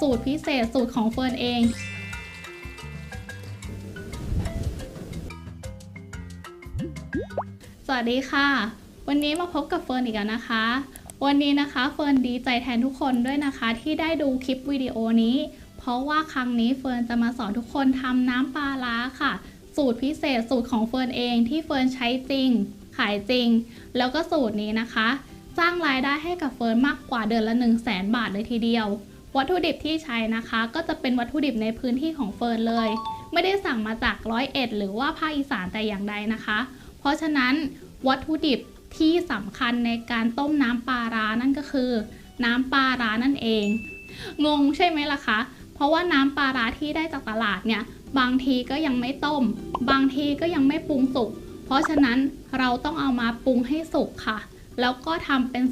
สูตรพิเศษสูตรของเฟิร์นเองสวัสดีค่ะ วันนี้มาพบกับเฟิร์นอีกแล้วนะคะ วันนี้นะคะเฟิร์นดีใจแทนทุกคนด้วยนะคะ ที่ได้ดูคลิปวิดีโอนี้ เพราะว่าครั้งนี้เฟิร์นจะมาสอนทุกคนทำน้ำปลาร้าค่ะ สูตรพิเศษสูตรของเฟิร์นเองที่เฟิร์นใช้จริง ขายจริง แล้วก็สูตรนี้นะคะ สร้างรายได้ให้กับเฟิร์นมากกว่าเดือนละ 1 0 0 0 0แบาทเลยทีเดียว วัตถุดิบที่ใช้นะคะ ก็จะเป็นวัตถุดิบในพื้นที่ของเฟิร์นเลย ไม่ได้สั่งมาจากร้อยเอ็ดหรือว่าภาคอีสานแต่อย่างใดนะคะ เพราะฉะนั้นวัตถุดิบที่สำคัญในการต้มน้ำปลาร้านั่นก็คือ น้ำปลาร้านั่นเอง งงใช่ไหมล่ะคะ เพราะว่าน้ำปลาร้าที่ได้จากตลาดเนี่ยบางทีก็ยังไม่ต้ม บางทีก็ยังไม่ปรุงสุก เพราะฉะนั้นเราต้องเอามาปรุงให้สุกค่ะ แล้วก็ทำเป็น